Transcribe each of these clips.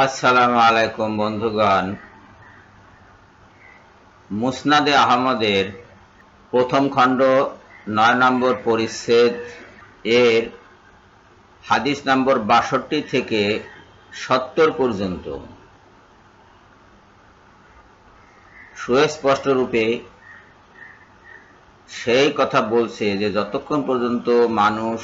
আসসালামু আলাইকুম বন্ধুগণ। মুসনাদে আহমদের প্রথম খণ্ড, নয় নম্বর পরিচ্ছেদ এর হাদিস নম্বর বাষট্টি থেকে সত্তর পর্যন্ত। সুস্পষ্ট রূপে সেই কথা বলছে যে যতক্ষণ পর্যন্ত মানুষ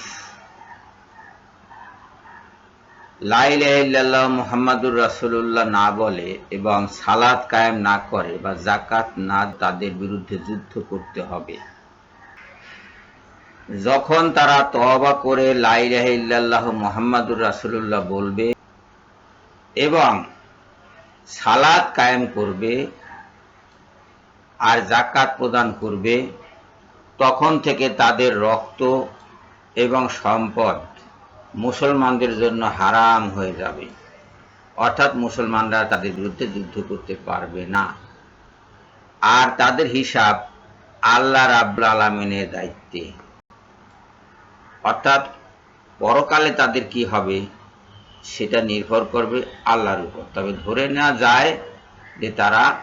লাইল্লাহ মোহাম্মদুর রাসুল্লাহ না বলে এবং সালাদ কায়েম না করে বা জাকাত না তাদের বিরুদ্ধে যুদ্ধ করতে হবে। যখন তারা তবা করে রাসুল্লাহ বলবে এবং সালাদ কায়েম করবে আর জাকাত প্রদান করবে, তখন থেকে তাদের রক্ত এবং সম্পদ মুসলমানদের জন্য হারাম হয়ে যাবে। অর্থাৎ মুসলমানরা তাদের বিরুদ্ধে যুদ্ধ করতে পারবে না। আর তাদের হিসাব আল্লাহ রাব্বুল আলমিনের দায়িত্বে। অর্থাৎ পরকালে তাদের কি হবে, সেটা নির্ভর করবে আল্লাহর উপর। তবে ধরে নেওয়া যায় যে তারা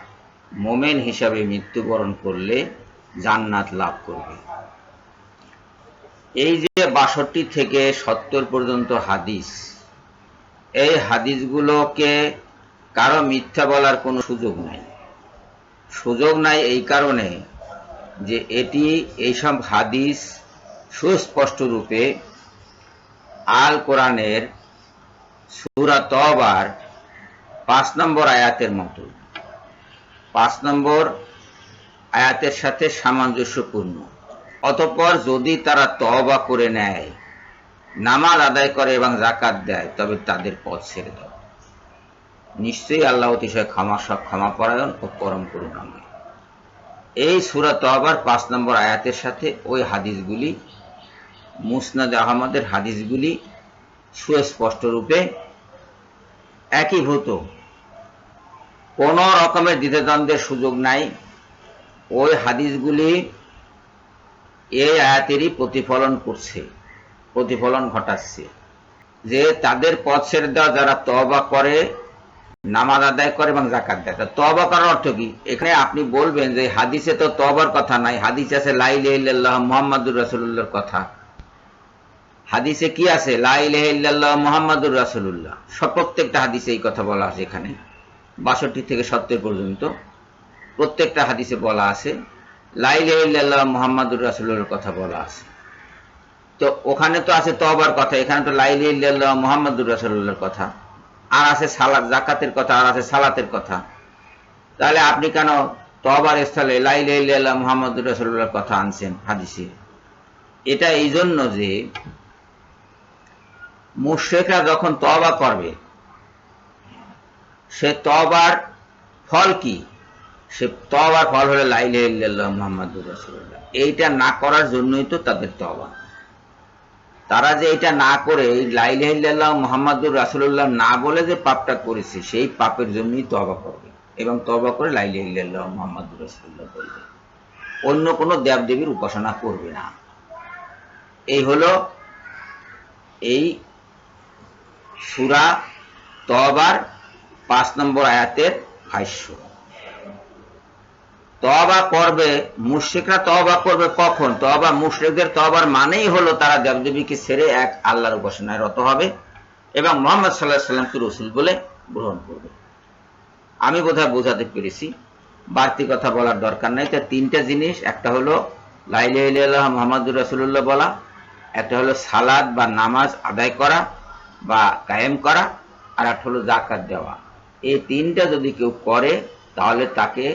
মোমেন হিসাবে মৃত্যুবরণ করলে জান্নাত লাভ করবে। এই যে বাষট্টি থেকে সত্তর পর্যন্ত হাদিস, এই হাদিসগুলোকে কারও মিথ্যা বলার কোনো সুযোগ নাই। সুযোগ নাই এই কারণে যে এটি এইসব হাদিস সুস্পষ্ট রূপে আল কোরআনের সুরা তবার পাঁচ নম্বর আয়াতের মতো। পাঁচ নম্বর আয়াতের সাথে সামঞ্জস্যপূর্ণ। অতঃপর যদি তারা তবা করে নেয়, নামাজ আদায় করে এবং জাকাত দেয়, তবে তাদের পথ ছেড়ে দাও। নিশ্চয়ই আল্লাহ অতিশয় ক্ষমা সব ক্ষমা পরায়ণ ও পরম করুণাময়। এই সুরা তবার পাঁচ নম্বর আয়াতের সাথে ওই হাদিসগুলি, মুসনাদ আহমদের হাদিসগুলি সুস্পষ্ট রূপে একীভূত। কোন রকমের দ্বিধাদ্বন্দ্বের সুযোগ নাই। ওই হাদিসগুলি এই আয়াতেরই প্রতিফলন করছে, প্রতিফলন ঘটাচ্ছে। যে তাদের পথ ছেড়ে দেওয়া যারা তবা করে, নামাজ আদায় করে এবং জাকাত দেয়, তা তবা করার অর্থ কি? এখানে আপনি বলবেন যে হাদিসে তো তবার কথা নাই, হাদিস আছে লাইল্লাহ মোহাম্মদুর রাসুল্লাহর কথা। হাদিসে কি আছে? লাইল্লাহ মোহাম্মদুর রাসুল্লাহ সব প্রত্যেকটা হাদিসে এই কথা বলা আছে এখানে। বাষট্টি থেকে সত্তর পর্যন্ত প্রত্যেকটা হাদিসে বলা আছে। কথা বলা আছে। তো ওখানে তো আছে তবার কথা, এখানে তো লাইল্লাহ কথা। আর আছে জাকাতের কথা, আর আছে সালাতের কথা। তাহলে আপনি কেন তবার স্থলে লাইল্লাহ মোহাম্মদুর রাসুল্লাহর কথা আনছেন হাদিসে? এটা এই জন্য যে মুশ্রেকরা যখন তবা করবে, সে তবার ফল কি? সে তবার ফল হলো লাইল্লাহ মোহাম্মদুর রাসুল্লাহ এইটা না করার জন্যই তো তাদের তবা তারা যে এটা না করে লাইল্লাহ মোহাম্মদুর রাসুল্লাহ না বলে যে পাপটা করেছে, সেই পাপের জন্যই তবা করবে। এবং তবা করে লাইল্লাহ মোহাম্মদুর রাসুল্লাহ বলবে। অন্য কোনো দেবদেবীর উপাসনা করবে না। এই হলো এই সুরা তবার পাঁচ নম্বর আয়াতের ভাষ্য তবা করবে, মুশ্রিকরা তবা করবে কখন? তবা মুশ্রিকদের তবার মানেই হলো তারা দেবদেবীকে ছেড়ে এক আল্লাহর উপাসনায় রত হবে এবং মোহাম্মদ সাল্লাহ সাল্লামকে রসুল বলে গ্রহণ করবে। আমি বোধহয় বোঝাতে পেরেছি, বাড়তি কথা বলার দরকার নাই। তা তিনটা জিনিস, একটা হলো লাইলাহ মোহাম্মদুর রাসুল্লাহ বলা, একটা হলো সালাদ বা নামাজ আদায় করা বা কায়েম করা, আর একটা হলো জাকাত দেওয়া। এই তিনটা যদি কেউ করে, তাহলে তাকে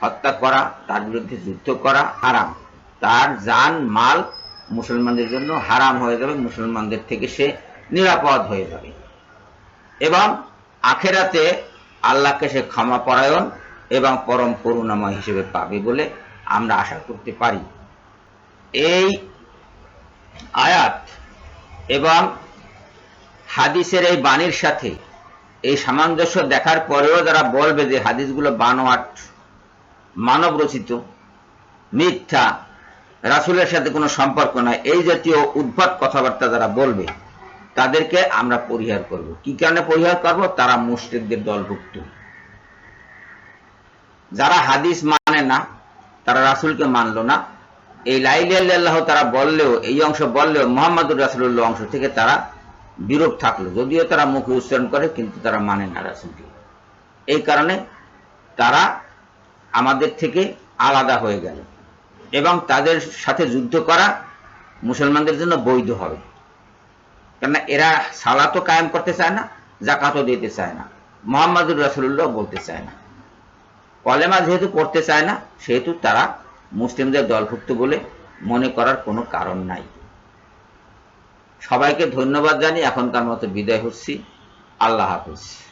হত্যা করা, তার বিরুদ্ধে যুদ্ধ করা হারাম। তার জান মাল মুসলমানদের জন্য হারাম হয়ে যাবে, মুসলমানদের থেকে সে নিরাপদ হয়ে যাবে। এবং আখেরাতে আল্লাহকে সে ক্ষমা পরায়ণ এবং পরম করুণাময় হিসেবে পাবে বলে আমরা আশা করতে পারি। এই আয়াত এবং হাদিসের এই বাণীর সাথে এই সামঞ্জস্য দেখার পরেও যারা বলবে যে হাদিসগুলো বানোয়াট মানব রচিত, মিথ্যা, রাসুলের সাথে কোনো সম্পর্ক নাই এই জাতীয় উদ্ভট কথাবার্তা যারা বলবে, তাদেরকে আমরা পরিহার করব। কি কারণে পরিহার করব? তারা মুশরিকদের দলভুক্ত। যারা হাদিস মানে না, তারা রাসূলকে মানলো না। এই লাইল্লাহ তারা বললেও, এই অংশ বললেও, মোহাম্মদুর রাসুল্লাহ অংশ থেকে তারা বিরূপ থাকল। যদিও তারা মুখে উচ্চারণ করে, কিন্তু তারা মানে না রাসুলকে। এই কারণে তারা আমাদের থেকে আলাদা হয়ে গেল। এবং তাদের সাথে যুদ্ধ করা মুসলমানদের জন্য বৈধ হবে। কেননা এরা সালাতও কায়েম করতে চায় না জাকাতও দিতে চায় না। মোহাম্মদুর রাসুল্লাহ বলতে চায় না। কলেমা যেহেতু পড়তে চায় না, সেহেতু তারা মুসলিমদের দলভুক্ত বলে মনে করার কোনো কারণ নাই। সবাইকে ধন্যবাদ জানি এখনকার মতো বিদায় হচ্ছি। আল্লাহ হাফিজ।